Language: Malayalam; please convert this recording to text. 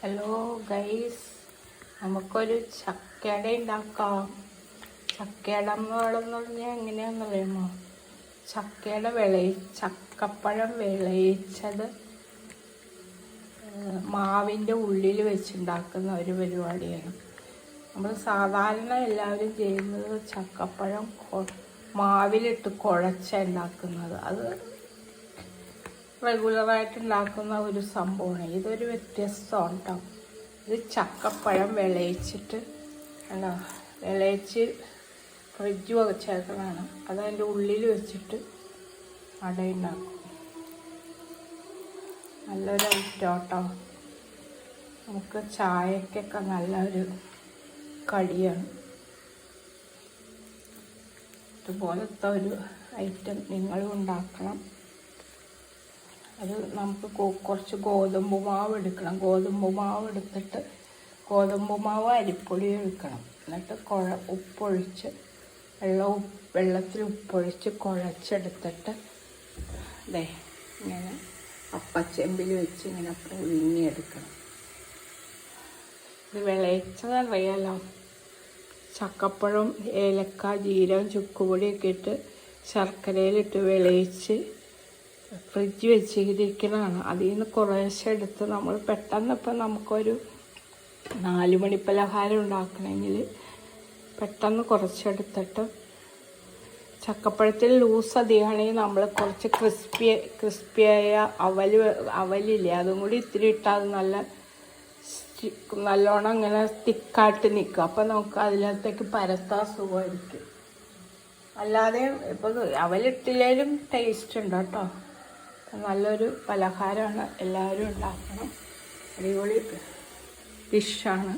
ഹലോ ഗൈസ് നമുക്കൊരു ചക്കട ഉണ്ടാക്കാം. ചക്കയട എന്ന് പറഞ്ഞാൽ എങ്ങനെയാണെന്ന് അറിയുമോ ചക്കയുടെ വിളയി ചക്കപ്പഴം വിളയിച്ചത് മാവിന്റെ ഉള്ളിൽ വെച്ചുണ്ടാക്കുന്ന ഒരു പരിപാടിയാണ്. നമ്മൾ സാധാരണ എല്ലാവരും ചെയ്യുന്നത് ചക്കപ്പഴം മാവിലിട്ട് കുഴച്ച ഉണ്ടാക്കുന്നത്. അത് റെഗുലറായിട്ട് ഉണ്ടാക്കുന്ന ഒരു സംഭവമാണ്. ഇതൊരു വ്യത്യസ്തമാണ് കേട്ടോ ഇത് ചക്കപ്പഴം വിളയിച്ചിട്ട് അല്ല വിളയിച്ച് ഫ്രിഡ്ജ് വെച്ചേക്കണതാണ്. അത് അതിന്റെ ഉള്ളിൽ വെച്ചിട്ട് അടയുണ്ടാക്കും. നല്ലൊരു ഐറ്റം കേട്ടോ നമുക്ക് ചായക്കൊക്കെ നല്ലൊരു കടിയാണ്. ഇതുപോലത്തെ ഒരു ഐറ്റം നിങ്ങളും ഉണ്ടാക്കണം. അത് നമുക്ക് കുറച്ച് ഗോതമ്പ് മാവ് എടുക്കണം. ഗോതമ്പ് മാവ് എടുത്തിട്ട് ഗോതമ്പ് മാവ് അരിപ്പൊടി എടുക്കണം എന്നിട്ട് കുഴ ഉപ്പൊഴിച്ച് വെള്ളം വെള്ളത്തിൽ ഉപ്പൊഴിച്ച് കുഴച്ചെടുത്തിട്ട് ദേ ഇങ്ങനെ അപ്പച്ചെമ്പിൽ വെച്ച് ഇങ്ങനെ പുഴുങ്ങിയെടുക്കണം. ഇത് വിളയിച്ചതറിയാലോ ചക്കപ്പഴം ഏലക്ക ജീരകം ചുക്കുപൊടിയൊക്കെ ഇട്ട് ശർക്കരയിലിട്ട് വിളയിച്ച് ഫ്രിഡ്ജ് വെച്ചിരിക്കുന്നതാണ് അതിൽ നിന്ന് കുറേശ്ശെ എടുത്ത് നമ്മൾ പെട്ടെന്ന് ഇപ്പം നമുക്കൊരു നാല് മണി പലഹാരം ഉണ്ടാക്കണമെങ്കിൽ പെട്ടെന്ന് കുറച്ചെടുത്തിട്ട് ചക്കപ്പഴത്തിൽ ലൂസ് അധികമാണെങ്കിൽ നമ്മൾ കുറച്ച് ക്രിസ്പി ക്രിസ്പിയായ അവൽ അവലില്ലേ? അതും കൂടി ഇത്തിരി ഇട്ടാൽ നല്ല നല്ലോണം ഇങ്ങനെ തിക്കായിട്ട് നിൽക്കും. അപ്പം നമുക്ക് അതിനകത്തേക്ക് പരത്താൻ സുഖമായിരിക്കും. അല്ലാതെ ഇപ്പം അവലിട്ടില്ലേലും ടേസ്റ്റ് ഉണ്ട് കേട്ടോ. നല്ലൊരു പലഹാരമാണ് എല്ലാവരും ഉണ്ടാക്കണം. അടിപൊളി ഡിഷാണ്